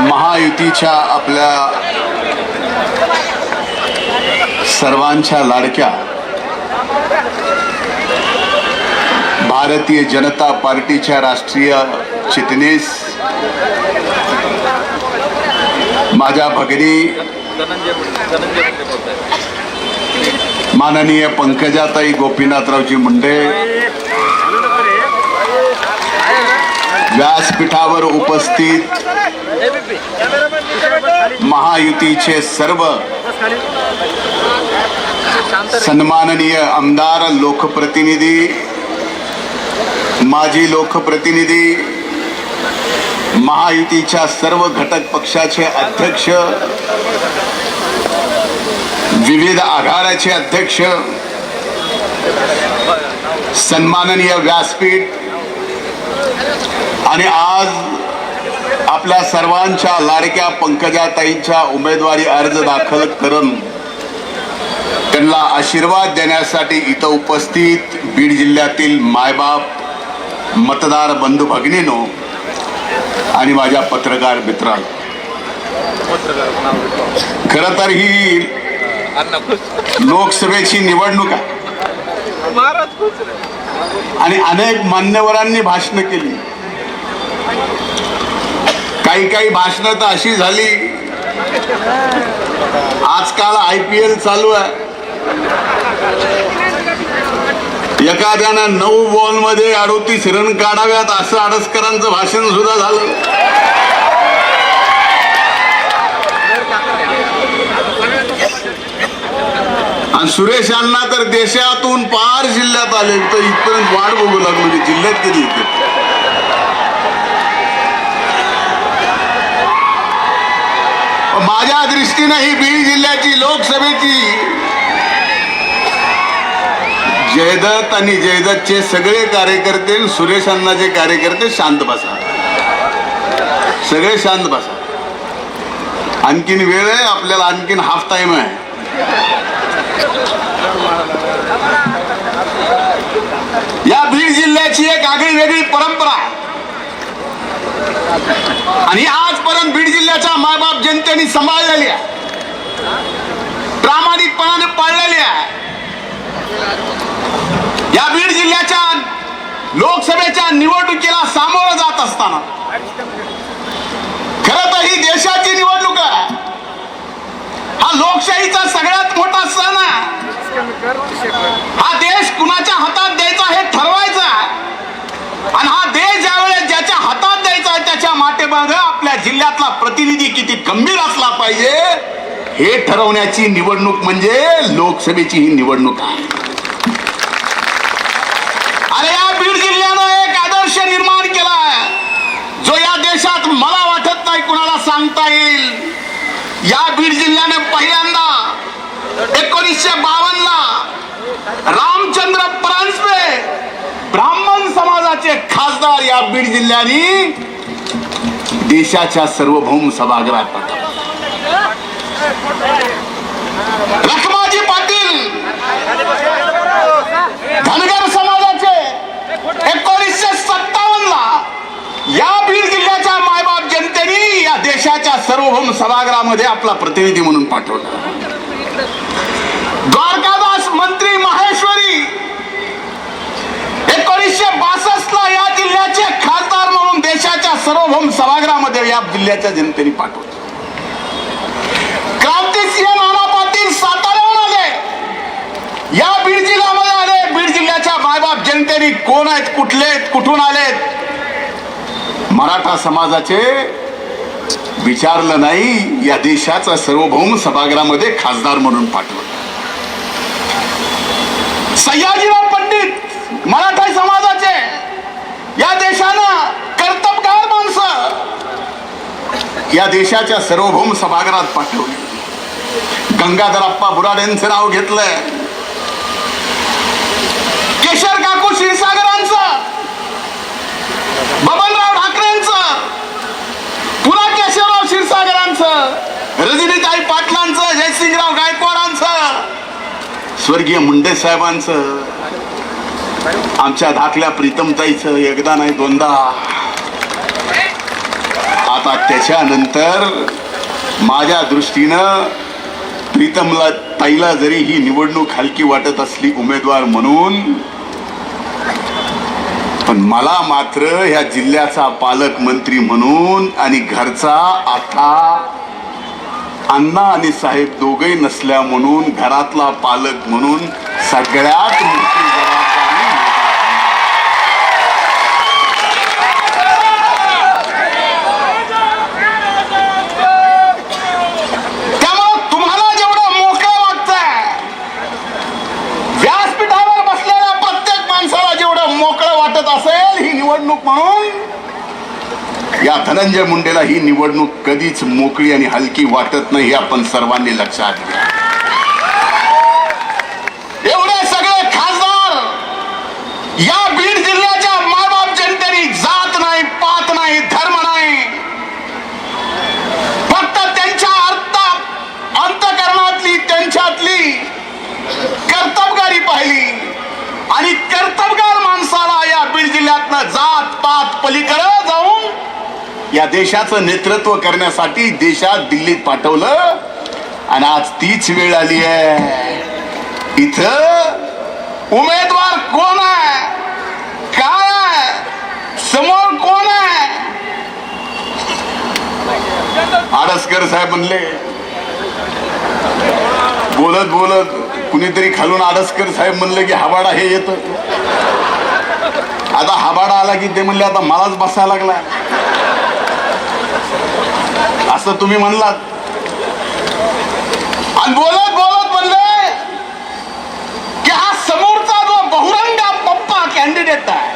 महायुतीच्या आपल्या सर्वांच्या लाडक्या भारतीय जनता पार्टीच्या राष्ट्रीय चिटणीस माझ्या भगिनी माननीय पंकजाताई गोपीनाथरावजी मुंडे व्यासपीठावर उपस्थित महायुतीचे सर्व सन्माननीय आमदार लोकप्रतिनिधी माजी लोकप्रतिनिधी महायुतीच्या सर्व घटक पक्षाचे अध्यक्ष विविध आघाड्याचे अध्यक्ष सन्माननीय व्यासपीठ आणि आज आपल्या सर्वांच्या लाडक्या पंकजाताईंच्या उमेदवारी अर्ज दाखल करून त्यांना आशीर्वाद देण्यासाठी इथं उपस्थित बीड जिल्ह्यातील मायबाप मतदार बंधू भगिनीनो आणि माझ्या पत्रकार मित्रांनो. खर तर ही लोकसभेची निवडणूक आहे. आणि अनेक मान्यवरांनी भाषणं केली. काही काही भाषणं तर अशी झाली. आजकाल आय पी एल चालू आहे. एखाद्यानं नऊ बॉलमध्ये अडोतीस रन काढाव्यात असं आडसकरांचं भाषण सुद्धा झालं. आणि सुरेश अण्णा तर देशातून पार जिल्ह्यात आले. तर इथपर्यंत वाट बघू लागलो जिल्ह्यात कधी इथे माझ्या दृष्टीनं ही बीड जिल्ह्याची लोकसभेची जयदत्त आणि जयदत्तचे सगळे कार्यकर्ते आणि सुरेश अण्णाचे कार्यकर्ते शांत बसा. सगळे शांत बसा. आणखीन वेळ आहे आपल्याला आणखीन हाफ टाइम आहे. या बीड जिल्ह्याची एक आगळी वेगळी परंपरा आहे. आणि आजपर्यंत बीड जिल्ह्याच्या मायबाप जनतेने सांभाळलेली आहे. प्रामाणिकपणाने पाळलेली आहे. या बीड जिल्ह्याच्या लोकसभेच्या निवडणुकीला सामोरं जात असताना खर तर ही देशाची निवडणूक आहे. हा लोकशाहीचा सगळ्यात मोठा सण आहे. हा देश कुणाच्या हातात द्यायचा हे ठरवायचं आहे. आणि हा देश ज्यावेळेस ज्याच्या हातात द्यायचा आहे त्याच्या माटेमागे आपल्या जिल्ह्यातला प्रतिनिधी किती गंभीर असला पाहिजे? हे ठरवण्याची निवडणूक म्हणजे लोकसभेची ही निवडणूक आहे. अरे या बीड जिल्ह्यानं एक आदर्श निर्माण केला आहे जो या देशात मला वाटत नाही कुणाला सांगता येईल. या बीड जिल्ह्याने पहिल्यांदा एकोणीसशे बावन्न ला रामचंद्र ब्राह्मण खासदार या बीड जिल्ह्याने देशाच्या सर्वभौम सभागृहात पाठवले. लखमाजी पाटील धनगर समाजाचे एकोणीसशे सत्तावन्न ला या बीड जिल्ह्याच्या मायबाप जनतेने या देशाच्या सर्वभौम सभागृहामध्ये आपला प्रतिनिधी म्हणून पाठवला द्वारकादास मंत्री माहेश्वरी एकोणीसशे बासष्ट जिल्ह्याचे खासदार म्हणून देशाच्या सर्वभौम सभागृहामध्ये या जिल्ह्याच्या जनतेने पाठवलं. क्रांतिसिंह नाना पाटील साताऱ्याहून आले या बीड जिल्ह्यामध्ये आले. बीड जिल्ह्याच्या मायबाप जनतेने कोण आहेत कुठले आहेत कुठून आलेत? मराठा समाजाचे विचारलं नाही या देशाचा सर्वभौम सभागृहामध्ये खासदार म्हणून पाठवलं. सह्याजीराव पंडित मराठा समाज या देशानं कर्तबगार माणसं या देशाच्या सर्वभौम सभागृहात पाठवली. गंगाधरप्पा बुराडेंचं नाव घेतलंय. केशर काकू क्षीरसागरांचं बबनराव ठाकरेंचं पुरा केशवराव क्षीरसागरांचं रजनीताई पाटलांचं जयसिंगराव गायकवाडांचं स्वर्गीय मुंडे साहेबांचं आमच्या धाकल्या प्रीतमताईचं एकदा नाही दोनदा. आता त्याच्यानंतर माझ्या दृष्टीनं प्रीतमला ताईला जरी ही निवडणूक हलकी वाटत असली उमेदवार म्हणून पण मला मात्र ह्या जिल्ह्याचा पालकमंत्री म्हणून आणि घरचा आता अण्णा आणि साहेब दोघे नसल्या म्हणून घरातला पालक म्हणून सगळ्यात मोठी जबाबदारी त्यामुळं तुम्हाला जेवढं मोकळं वाटतंय व्यासपीठावर बसलेल्या प्रत्येक माणसाला जेवढं मोकळं वाटत असेल ही निवडणूक म्हणून या धनंजय मुंडेला ही निवडणूक कधीच मोकळी आणि हलकी वाटत नाही हे आपण सर्वांनी लक्षात घ्या. एवढे सगळे खासदार या बीड जिल्ह्याच्या मायबाप जनतेने जात नाही पात नाही धर्म नाही. फक्त त्यांच्या अर्थ अंतकरणातली त्यांच्यातली कर्तबगारी पाहिली. आणि कर्तबगार माणसाला या बीड जिल्ह्यातनं जात पात पलीकडे या देशाचं नेतृत्व करण्यासाठी देशात दिल्लीत पाठवलं. आणि आज तीच वेळ आली आहे. इथं उमेदवार कोण आहे? काय आहे? समोर कोण आहे? आडसकर साहेब म्हणले बोलत बोलत कुणीतरी खालून आडसकर साहेब म्हणले की हवाडा हे येत. आता हवाडा आला की ते म्हणले आता मलाच बसायला लागला. असं तुम्ही म्हणलात. आणि बोलत बोलत म्हणले की हा समोरचा जो बहुरंगा पप्पा कॅन्डिडेट आहे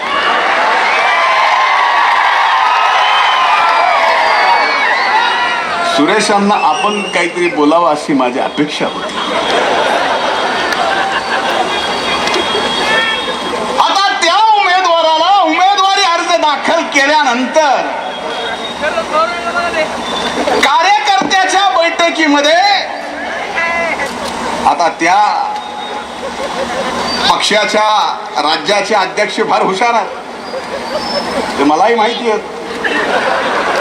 सुरेशांना आपण काहीतरी बोलावं अशी माझी अपेक्षा होती. आता त्या उमेदवाराला उमेदवारी अर्ज दाखल केल्यानंतर कार्यकर्त्याच्या बैठकीमध्ये आता त्या पक्षाच्या राज्याचे अध्यक्ष फार हुशार आहेत. ते मलाही माहिती आहेत.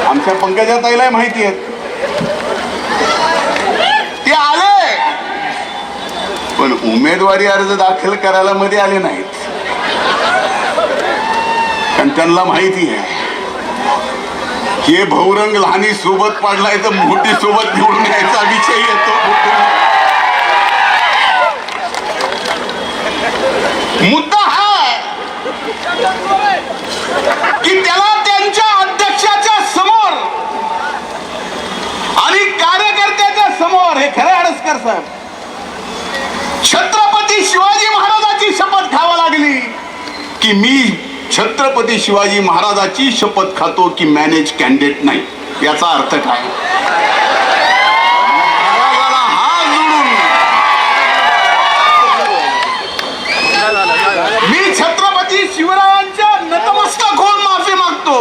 आमच्या पंकजाताईलाही माहिती आहेत. ते आले. पण उमेदवारी अर्ज दाखल करायला मध्ये आले नाहीत. कारण त्यांना माहिती आहे. हे बहुरंग लहानी सोबत पाडलाय तर मोठी सोबत निवडून यायचा विषय येतो. मुद्दा हा की त्याला त्यांच्या अध्यक्षाच्या समोर आणि कार्यकर्त्याच्या समोर हे खरे अडसकर साहेब छत्रपती शिवाजी महाराजाची शपथ खावा लागली की मी छत्रपती शिवाजी महाराजाची शपथ खातो की मॅनेज कॅन्डिडेट नाही. याचा अर्थ काय? मी छत्रपती शिवरायांच्या नतमस्तक होऊन माफी मागतो.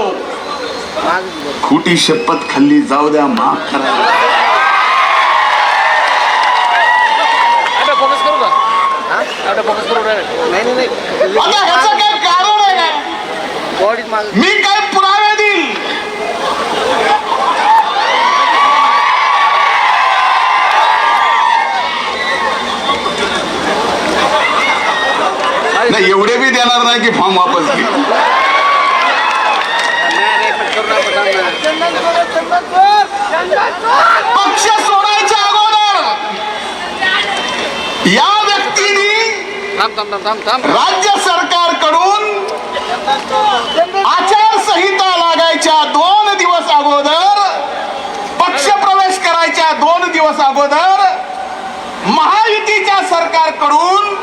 खोटी शपथ खाल्ली जाऊ द्या माफ करा. आता फोकस करू का? हा? आता फोकस करू नाही नाही नाही. आता ह्याचं काय कारण आहे काय बॉडीत माग मी काय पुरावे देईल नाही एवढे बी देणार नाही की फॉर्म वापस घे. पक्ष सोडायच्या अगोदर या व्यक्तीने राज्य सरकारकडून आचारसंहिता लागायच्या दोन दिवस अगोदर पक्ष प्रवेश करायच्या दोन दिवस अगोदर महायुतीच्या सरकारकडून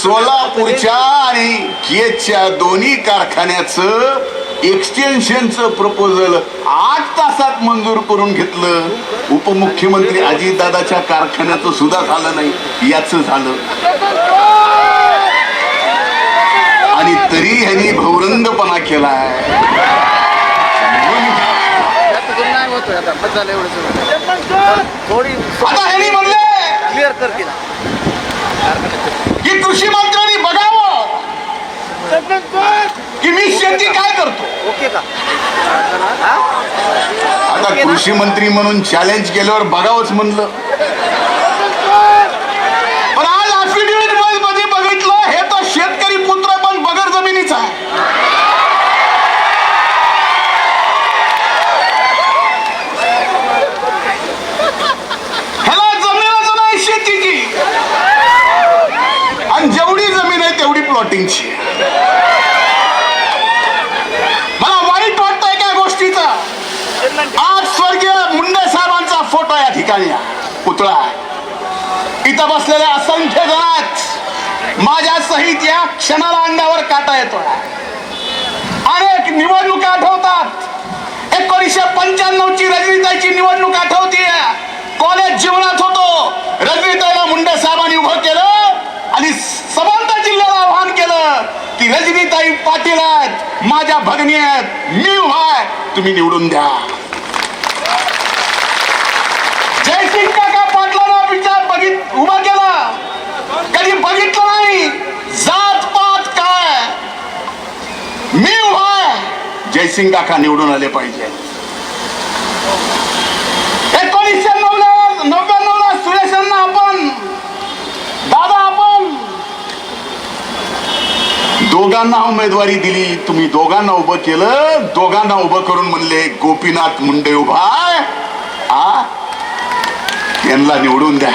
सोलापूरच्या आणि केजच्या दोन्ही कारखान्याचं एक्सटेन्शनचं प्रपोजल आठ तासात मंजूर करून घेतलं. उपमुख्यमंत्री अजितदादाच्या कारखान्याचं सुद्धा झालं नाही. याच झालं. आणि तरी ह्यांनी भौरंगपणा केलाय. थोडी म्हणले क्लिअर कर की कृषी मंत्र्यांनी बघावं की मी शेती काय करतो. ओके का आता कृषी मंत्री म्हणून चॅलेंज केल्यावर बघावंच म्हणलं पण आज affidavit मध्ये बघितलं हे तर शेतकरी पुत्र पण बगर जमिनीचा आहे ह्याला जमीनच नाही शेतीची आणि जेवढी जमीन आहे तेवढी प्लॉटिंगची मला वाईट वाटतंय त्या गोष्टीचा आज स्वर्गीय मुंडे साहेबांचा फोटा या ठिकाणी पुतळा. आहे. इथं बसलेल्या असंख्य जणात माझ्या सहित या क्षणाला अंगावर काटा येतो अनेक निवडणूक आठवतात. एकोणीसशे पंच्याण्णव ची रजनीताईची निवडणूक आठवतीये. कॉलेज जीवनात होतो. रजनीताईला मुंडे साहेबांनी उभं केलं आणि समांतर जिल्ह्याला आव्हान केलं की रजनीताई पाटील आहेत माझ्या भगिनी आहेत मी उभा आहे. तुम्ही निवडून द्या जयसिंग काका पाटलांना विचार बघित उभा केला कधी बघितलं नाही जात पात काय मी उभा सिंग काका निवडून आले पाहिजे. एकोणीसशे नव्याण्णव ला सुरेशांना आपण दादा आपण. दोघांना उमेदवारी दिली तुम्ही दोघांना उभं केलं दोघांना उभं करून म्हणले गोपीनाथ मुंडे उभा आ? त्यांना निवडून द्या.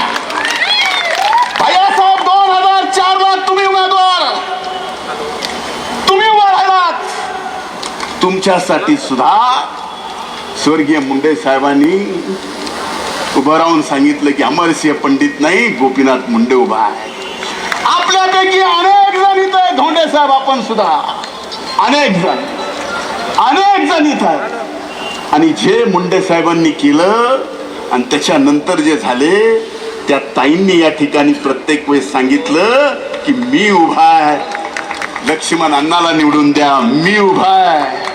भैया साहेब दोन हजार चार ला तुम्ही उमेदवार तुम्ही उभा राहिलात तुमच्यासाठी सुद्धा स्वर्गीय मुंडे साहेबांनी उभं राहून सांगितलं की अमरसिंह पंडित नाही गोपीनाथ मुंडे उभा आहे. आपल्यापैकी अनेक जण इथं आहे, धोंडे साहेब आपण सुद्धा. अनेक जण. अनेक जण इथं आहेत. आणि जे मुंडे साहेबांनी केलं आणि त्याच्यानंतर जे झाले त्या ताईंनी या ठिकाणी प्रत्येक वेळेस सांगितलं की मी उभा आहे. लक्ष्मण अण्णाला निवडून द्या मी उभा आहे.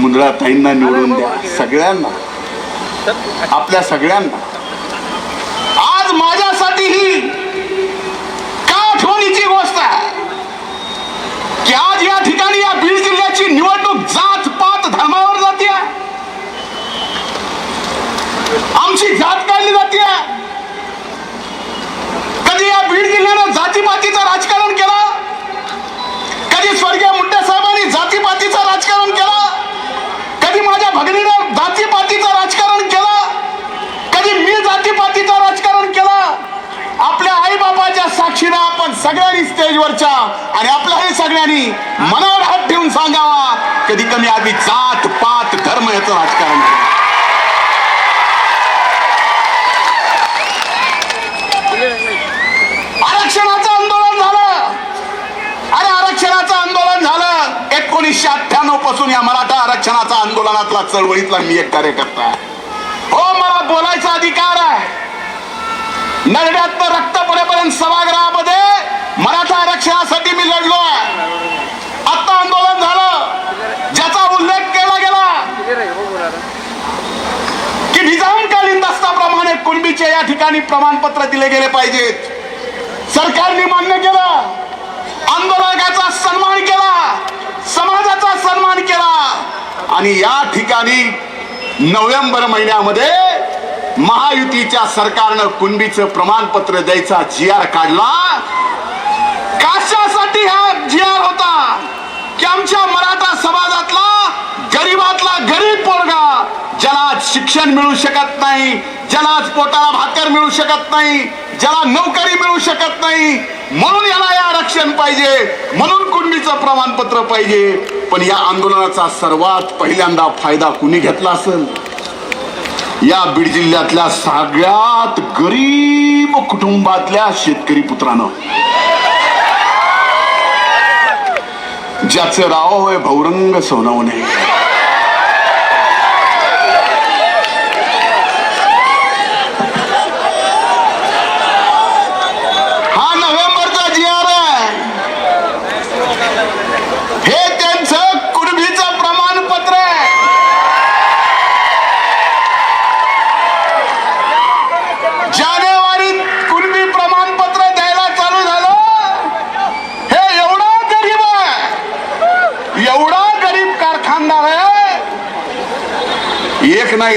मुंद्रा ताईंना निवडून द्या. सगळ्यांना. आपल्या सगळ्यांना. आज माझ्यासाठी ही का आठवणीची गोष्ट आहे की आज या ठिकाणी या बीड जिल्ह्याची निवडणूक जात पात धर्मावर जाते. आमची जात काढली जाते. कधी या बीड जिल्ह्यानं जातीपातीचं राजकारण केलं? कधी स्वर्गीय मुंडे साहेबांनी जातीपातीचं राजकारण केलं कधी माझ्या भगिनीनं जातीपातीचं राजकारण केलं कधी मी जातीपातीचं राजकारण केलं आपल्या आई बापाच्या साक्षीनं आपण सगळ्यांनी स्टेजवरच्या आणि आपल्याही सगळ्यांनी मनावर हात ठेवून सांगावा कधी कमी आधी जात पात धर्म याचं राजकारण आरक्षणाचं आंदोलन झालं. अरे आरक्षणाचं आंदोलन झालं. एकोणीसशे अठ्ठ्याण्णवपासून या मराठा आरक्षणाचा आंदोलनातला चळवळीतला मी एक कार्यकर्ता आहे. हो मला बोलायचा अधिकार आहे. नरड्यात रक्त पडेपर्यंत सभागृहामध्ये मराठा आरक्षणासाठी मी लढलो आहे. आता आंदोलन झालं. ज्याचा उल्लेख केला गेला. की निजामकालीन दस्ताप्रमाणे कुणबीचे या ठिकाणी प्रमाणपत्र दिले गेले पाहिजेत सरकारने मान्य केलं. आंदोलकाचा सन्मान केला. समाजाचा सन्मान केला. आणि या ठिकाणी नोव्हेंबर महिन्यामध्ये महायुतीच्या सरकारनं कुणबीचं प्रमाणपत्र द्यायचा जी आर काढला कशासाठी हा जी आर होता की आमच्या मराठा समाजातला गरीबातला गरीब पोरगा ज्याला शिक्षण मिळू शकत नाही ज्याला आज पोटाला भाकर मिळू शकत नाही ज्याला नोकरी मिळू शकत नाही म्हणून याला या आरक्षण पाहिजे म्हणून कुणबीचं प्रमाणपत्र पाहिजे. पण या आंदोलनाचा सर्वात पहिल्यांदा फायदा कुणी घेतला असेल? या बीड जिल्ह्यातल्या सगळ्यात गरीब कुटुंबातल्या शेतकरी पुत्रानं. ज्याचं राव होय भौरंग सोनवणे हा नोव्हेंबरचा जी आर आहे हे त्यांचं कुणबीचं प्रमाणपत्र आहे जानेवारीत कुणबी प्रमाणपत्र द्यायला चालू झालं हे एवढं एक नाही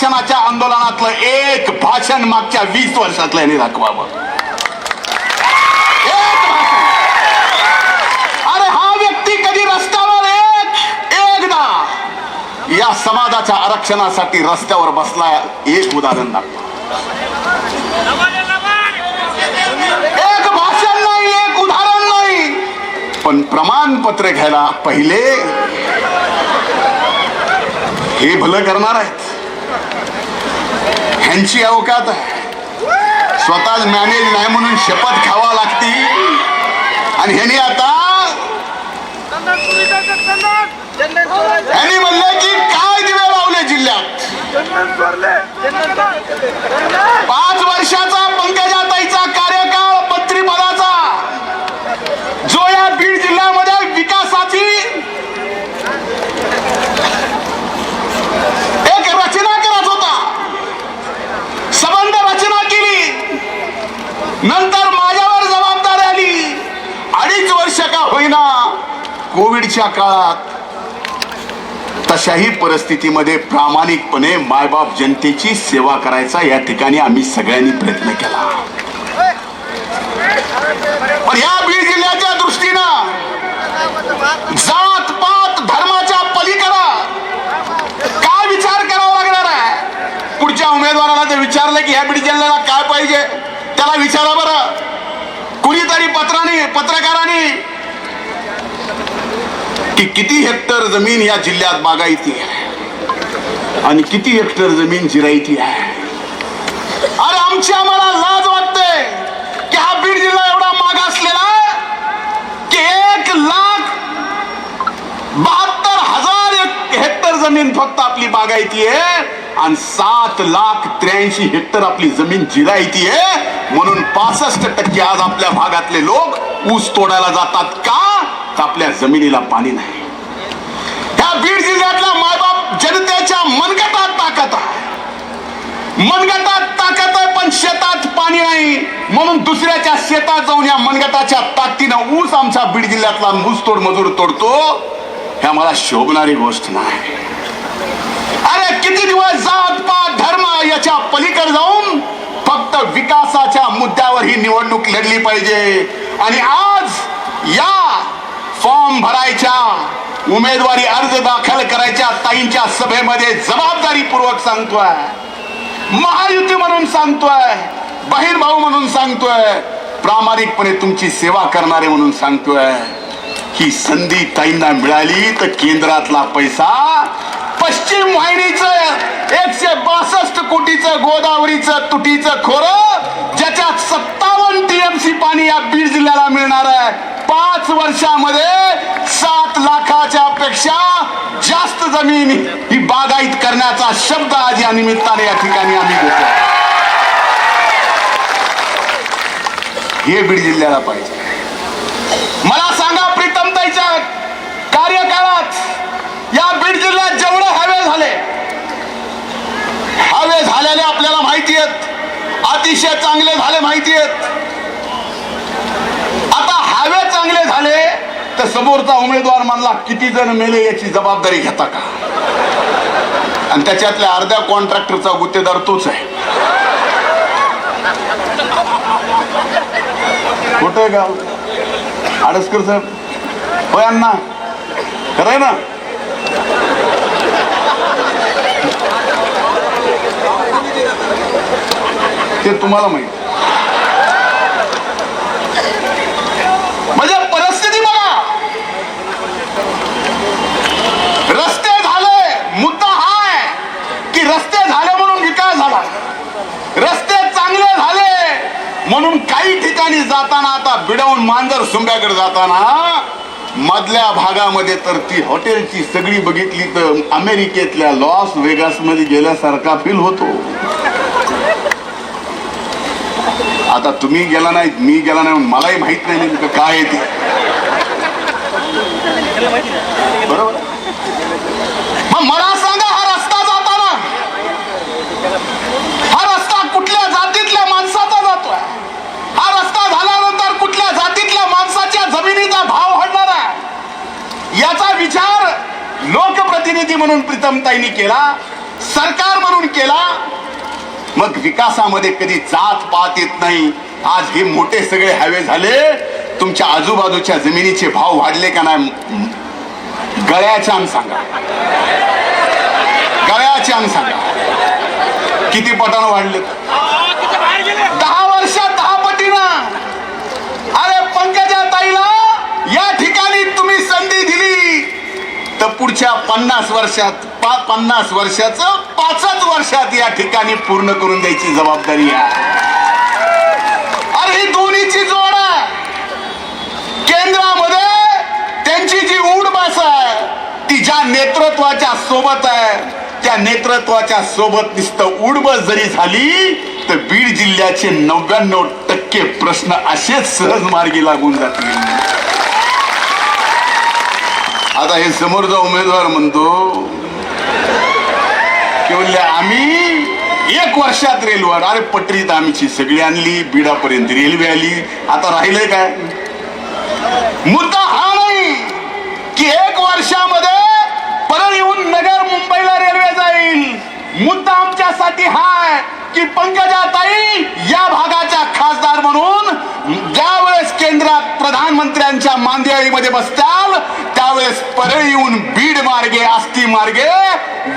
आरक्षणाच्या आंदोलनातलं एक भाषण मागच्या वीस वर्षातलं यांनी दाखवावं. अरे हा व्यक्ती कधी रस्त्यावर एक एकदा या समाजाच्या आरक्षणासाठी रस्त्यावर बसला एक उदाहरण दाखवा. एक भाषण नाही एक उदाहरण नाही पण प्रमाणपत्र घ्यायला पहिले हे भलं करणार आहेत. ह्यांची अवकात आहे. स्वतःच मॅनेज नाही म्हणून शपथ खावा लागती. आणि ह्याने आता ह्यांनी म्हणलं की काय दिवे लावले जिल्ह्यात पाच वर्षाचा पंकजाताईचा कार्यकाळ मंत्रिपदाचा जो या बीड जिल्ह्यामध्ये विकासाची एक रचना करत होता संबंध रचना केली नंतर माझ्यावर जबाबदारी आली. अडीच वर्ष का होईना कोविडच्या काळात तशाही परिस्थितीमध्ये प्रामाणिकपणे मायबाप जनतेची सेवा करायचा या ठिकाणी आम्ही सगळ्यांनी प्रयत्न केला. पण या बीड जिल्ह्याच्या दृष्टीनं जात पात धर्माच्या पलीकडं काय विचार करावा लागणार आहे? पुढच्या उमेदवाराला जर विचारलं की ह्या बीड जिल्ह्याला काय पाहिजे? त्याला विचारा बरं. कुणीतरी पत्राने पत्रकाराने की किती हेक्टर जमीन या जिल्ह्यात बागायती आहे? आणि किती हेक्टर जमीन जिरायती आहे? अरे आमची आम्हाला लाज वाटते की हा बीड जिल्हा एवढा मागासलेला की एक लाख बहात्तर हजार हेक्टर जमीन फक्त आपली बागायती आहे. आणि सात लाख त्र्याऐंशी हेक्टर आपली जमीन जिरायती आहे म्हणून पासष्ट टक्के आज आपल्या भागातले लोक ऊस तोडायला जातात का? तर आपल्या जमिनीला पाणी नाही. ह्या बीड जिल्ह्यातल्या मायबाप जनतेच्या मनगटात ताकद आहे. मनगटात ताकद आहे पण शेतात पाणी नाही. म्हणून दुसऱ्याच्या शेतात जाऊन या मनगटाच्या ताकदीनं ऊस आमच्या बीड जिल्ह्यातला ऊसतोड मजूर तोडतो. ह्या मला शोभणारी गोष्ट नाही. किती दिवस जात पात धर्म याच्या पलीकडे जाऊन फक्त विकासाच्या मुद्द्यावर ही निवडणूक लढली पाहिजे. आणि आज या फॉर्म भरायच्या उमेदवारी अर्ज दाखल करायच्या ताईंच्या सभेमध्ये जबाबदारीपूर्वक सांगतोय. महायुती म्हणून सांगतोय बहीण भाऊ म्हणून सांगतोय प्रामाणिकपणे तुमची सेवा करणारे म्हणून सांगतोय. ही संधी ताईंना मिळाली तर केंद्रातला पैसा पश्चिम वाहिनीचं एकशे बासष्ट कोटीचं गोदावरीचं तुटीचं खोरं ज्याच्यात सत्तावन्न टीएमसी पाणी या बीड जिल्ह्याला मिळणार आहे. पाच वर्षामध्ये सात लाखाच्या पेक्षा जास्त जमीन ही बागायत करण्याचा शब्द आज या निमित्ताने या ठिकाणी आम्ही घेतो हे बीड जिल्ह्याला पाहिजे मला सांगा प्रीतमताईच्या कार्यकाळात या बीड जिल्ह्यात जेवढे हवे झाले हवे झालेले आपल्याला माहिती आहेत अतिशय चांगले झाले माहिती आहेत. आता हवे चांगले झाले तर समोरचा उमेदवार म्हणला किती जण मेले याची जबाबदारी घेता का? आणि त्याच्यातल्या अर्ध्या कॉन्ट्रॅक्टरचा गुत्तेदार तोच आहे. कुठं आहे गाव आडसकर साहेब. होय अण्णा. खरंय ना? ते तुम्हाला माहीत. म्हणजे परिस्थिती बघा. रस्ते झाले मुद्दा हाय की रस्ते झाले म्हणून विकास झाला. रस्ते चांगले झाले म्हणून काही ठिकाणी जाताना आता बिडवून मांजर सुंब्याकडे जाताना मधल्या भागामध्ये तर ती हॉटेलची सगळी बघितली तर अमेरिकेतल्या लॉस वेगासमध्ये गेल्यासारखा फील होतो. आता तुम्ही गेला नाही मी गेला नाही मलाही माहीत नाही नेमकं काय आहे ते. बरोबर? मग मला सांगा हा रस्ता जाताना. हा रस्ता कुठल्या जातीतल्या माणसाचा जातोय? हा रस्ता झाल्यानंतर कुठल्या जातीतल्या माणसाच्या जमिनीचा भाव हडणार आहे? याचा विचार लोकप्रतिनिधी म्हणून प्रीतमताईंनी केला सरकार म्हणून केला मग विकासामध्ये कधी जात पात येत नाही. आज हे मोठे सगळे हायवे झाले. तुमच्या आजूबाजूच्या जमिनीचे भाव वाढले का नाही? गळ्याच्या अंग सांगा. गळ्याच्या अंग सांगा. किती पटानं वाढले दहा वर्षात दहा पटीनं अरे पंकजा ताईला या ठिकाणी तुम्ही संधी दिली तर पुढच्या पन्नास वर्षात पा पन्नास वर्षाचं पाचच वर्षात या ठिकाणी पूर्ण करून द्यायची जबाबदारी आहे. अरे ही दोन्हीची जोड आहे. केंद्रामध्ये त्यांची जी उडबास आहे ती ज्या नेतृत्वाच्या सोबत आहे त्या नेतृत्वाच्या सोबत नुसतं उडबस जरी झाली तर बीड जिल्ह्याचे नव्याण्णव टक्के प्रश्न असेच सहज मार्गी लागून जातील. आता हे समोरचा उमेदवार म्हणतो की म्हणले आम्ही एक वर्षात रेल्वे अरे पटरीत आमची सगळी आणली बीडापर्यंत रेल्वे आली. आता राहिलंय काय? मुद्दा हा नाही की एक वर्षामध्ये परळीहून नगर मुंबईला रेल्वे जाईल. मुद्दा आमच्यासाठी हाय की पंकजाताई या भागाच्या खासदार म्हणून ज्यावेळेस केंद्रात प्रधानमंत्र्यांच्या मांदियाळीमध्ये बसताल त्यावेळेस परळीहून बीड मार्गे आस्ती मार्गे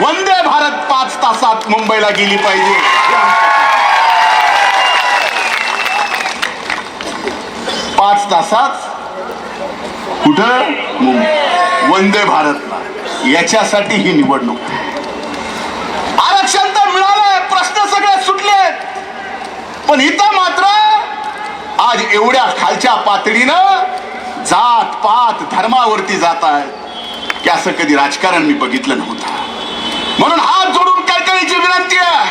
वंदे भारत पाच तासात मुंबईला गेली पाहिजे. पाच तासात कुठं? वंदे भारत याच्यासाठी ही निवडणूक. आरक्षण तर मिळालंय प्रश्न सगळे सुटलेत. पण इथं मात्र आज एवढ्या खालच्या पातळीनं जात पात धर्मावरती जात आहे की असं कधी राजकारण मी बघितलं नव्हतं. म्हणून हात जोडून कळकळीची विनंती आहे.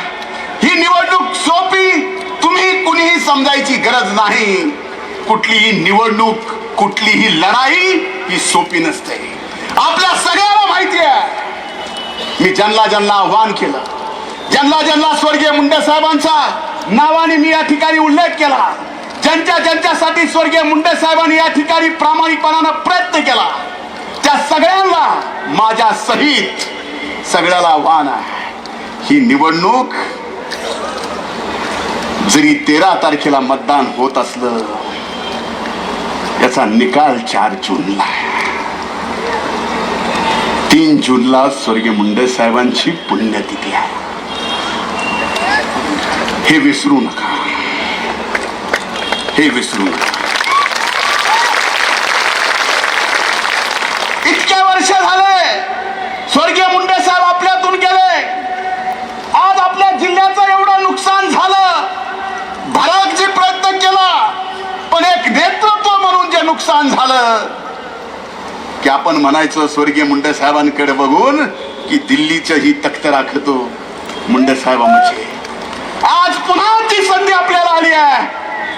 ही निवडणूक सोपी तुम्ही कुणीही समजायची गरज नाही. कुठलीही निवडणूक कुठलीही लढाई ही सोपी नसते. आपल्या सगळ्यांना माहिती आहे. मी ज्यांना ज्यांना आव्हान केलं ज्यांना ज्यांना स्वर्गीय मुंडे साहेबांचा नावाने मी या ठिकाणी उल्लेख केला ज्यांच्या ज्यांच्यासाठी स्वर्गीय मुंडे साहेबांनी या ठिकाणी प्रामाणिकपणानं प्रयत्न केला त्या सगळ्यांना माझ्या सहित सगळ्याला आव्हान आहे. ही निवडणूक जरी तेरा तारखेला मतदान होत असलं याचा निकाल चार जूनला आहे. तीन जूनला स्वर्गीय मुंडे साहेबांची पुण्यतिथी आहे. हे विसरू नका. हे विसरू वर्ष झाले स्वर्गीय मुंडे साहेब आपल्यातून गेले. आज आपल्या जिल्ह्याचं एवढं नुकसान झालं. भरागची प्रयत्न केला पण एक नेतृत्व म्हणून जे नुकसान झालं की आपण म्हणायचं स्वर्गीय मुंडे साहेबांकडे बघून की दिल्लीचं ही तख्त राखतो मुंडे साहेबांची आज पुन्हा ती संधी आपल्याला आली आहे.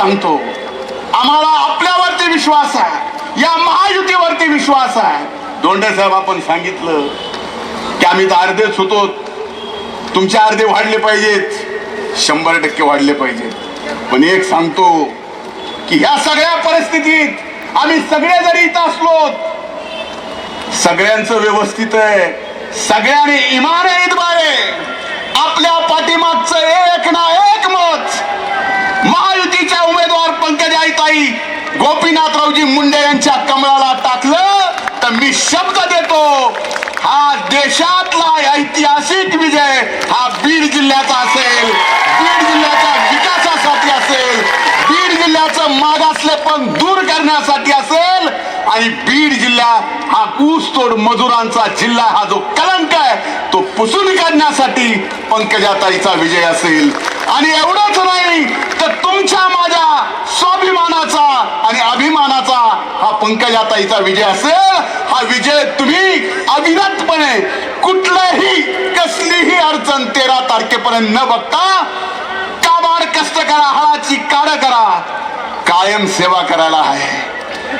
सांगतो. आम्हाला आपल्यावरती विश्वास आहे. या महायुतीवरती विश्वास आहे. दोंडे साहेब आपण सांगितलं की आम्ही तर अर्धेच होतो. तुमचे अर्धे वाढले पाहिजेत. शंभर टक्के वाढले पाहिजेत. पण एक सांगतो की ह्या सगळ्या परिस्थितीत आम्ही सगळे जरी इथं असलो सगळ्यांचं व्यवस्थित आहे. सगळ्यांनी इमान बारे. आपल्या पाठीमागचं एक ना एक मत उमेदवार पंकजाईताई गोपीनाथरावजी मुंडे यांच्या कमळाला टाकलं तर मी शब्द देतो हा देशातला ऐतिहासिक विजय हा बीड जिल्ह्याचा असेल. बीड जिल्ह्याच्या विकासासाठी असेल. बीड जिल्ह्याचं मागासलेपण दूर करण्यासाठी असेल. आणि बीड जिल्हा हा ऊसतोड मजुरांचा जिल्हा हा जो कलंक आहे तो पुसून काढण्यासाठी पंकजाताईचा विजय असेल. आणि एवढंच नाही तर तुमच्या माझ्या स्वाभिमानाचा आणि अभिमानाचा हा पंकजाताईचा विजय असेल. हा विजय तुम्ही अविरतपणे कुठलंही कसलीही अडचण तेरा तारखेपर्यंत न बघता काबाड कष्ट करा हळाची काड करा कायम सेवा करायला आहे.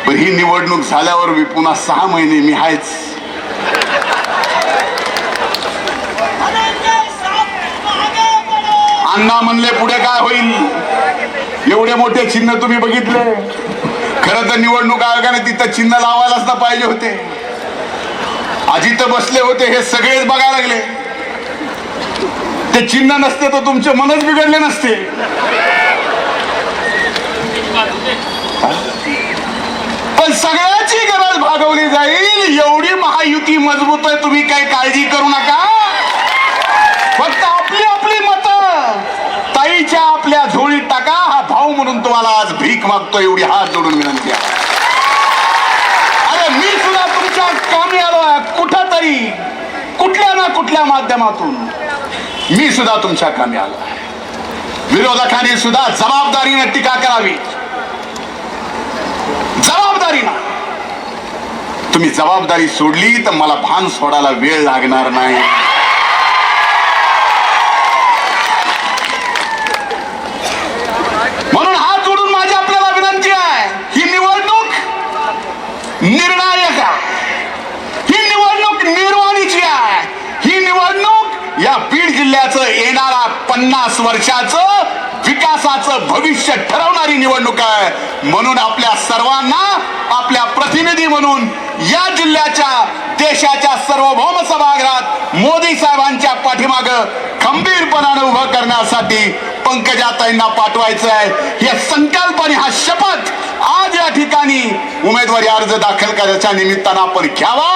पण ही निवडणूक झाल्यावर मी पुन्हा सहा महिने मी आहेच. अण्णा म्हणले पुढे काय होईल? एवढे मोठे चिन्ह तुम्ही बघितले. खरं तर निवडणूक आयोगाने तिथं चिन्ह लावायलाच ना पाहिजे होते. आजी तर बसले होते हे सगळेच बघायला लागले. ते चिन्ह नसते तर तुमचे मनच बिघडले नसते. पण सगळ्याची गरज भागवली जाईल. एवढी महायुती मजबूत आहे तुम्ही काही काळजी करू नका. फक्त ताईच्या आपल्या झोळीत टाका हा भाऊ म्हणून तुम्हाला आज भीक मागतो एवढी हात जोडून विनंती आहे. अरे मी सुद्धा तुमच्या कामी आलो आहे कुठं तरी कुठल्या ना कुठल्या माध्यमातून मी सुद्धा तुमच्या कामी आलो आहे. विरोधकांनी सुद्धा जबाबदारीने टीका करावी. जबाबदारीनं तुम्ही जबाबदारी सोडली तर मला भान सोडायला वेळ लागणार नाही म्हणून हात जोडून माझी आपल्याला विनंती आहे ही निवडणूक निर्णायक आहे ही निवडणूक निर्वाणीची आहे ही निवडणूक या बीड जिल्ह्याचं येणारा पन्नास वर्षाचं विकासाचं भविष्य ठरवणारी निवडणूक आहे. म्हणून आपल्या सर्वांना आपल्या प्रतिनिधी म्हणून या जिल्ह्याच्या देशाच्या सार्वभौम सभागृहात मोदी साहेबांच्या पाठीमाग खंबीरपणाने उभं करण्यासाठी पंकजाताईंना पाठवायचं आहे. या संकल्पने हा शपथ आज या ठिकाणी उमेदवारी अर्ज दाखल करायच्या निमित्तानं आपण घ्यावा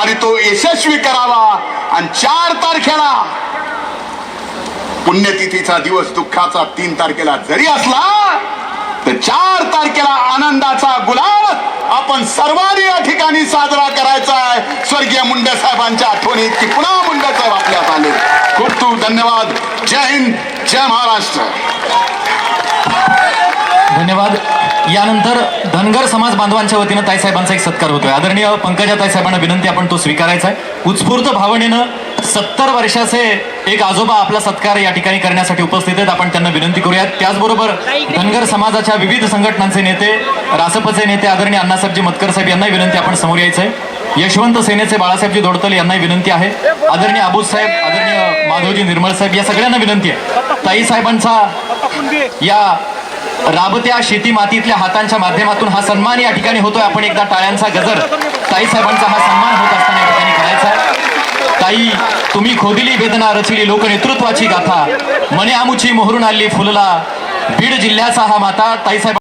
आणि तो यशस्वी करावा. आणि चार तारखेला पुण्यतिथीचा दिवस दुःखाचा तीन तारखेला जरी असला तर चार तारखेला आनंदाचा गुलाल आपण सर्वांनी या ठिकाणी साजरा करायचा आहे स्वर्गीय मुंडे साहेबांच्या आठवणीत की पुन्हा मुंडे साहेब आपल्यात आले. खूप खूप धन्यवाद. जय हिंद जय महाराष्ट्र. धन्यवाद. यानंतर धनगर समाज बांधवांच्या वतीनं ताईसाहेबांचा एक सत्कार होतोय. आदरणीय पंकजा ताईसाहेबांना विनंती आपण तो स्वीकारायचा आहे उत्स्फूर्त भावनेनं सत्तर वर्षाचे एक आजोबा आपला सत्कार या ठिकाणी करण्यासाठी उपस्थित आहेत. आपण त्यांना विनंती करूयात. त्याचबरोबर धनगर समाजाच्या विविध संघटनांचे नेते रासपचे नेते आदरणीय अण्णासाहेबजी मतकर साहेब यांनाही विनंती आपण समोर यायचं आहे यशवंत सेनेचे बाळासाहेबजी दोडतल यांनाही विनंती आहे. आदरणीय अबूज साहेब आदरणीय माधवजी निर्मळ साहेब या सगळ्यांना विनंती आहे. ताई साहेबांचा या राबत्या शेती मातीतल्या हातांच्या माध्यमातून हा सन्मान या ठिकाणी होतोय. आपण एकदा टाळ्यांचा गजर ताई साहेबांचा हा सन्मान होत असताना या ठिकाणी करायचा आहे. ताई तुम्ही खोदिली वेदना लोक लोकनेतृत्वाची गाथा. मने आमुची मोहरून आली फुलला. बीड जिल्ह्याचा हा माता ताईसाहेब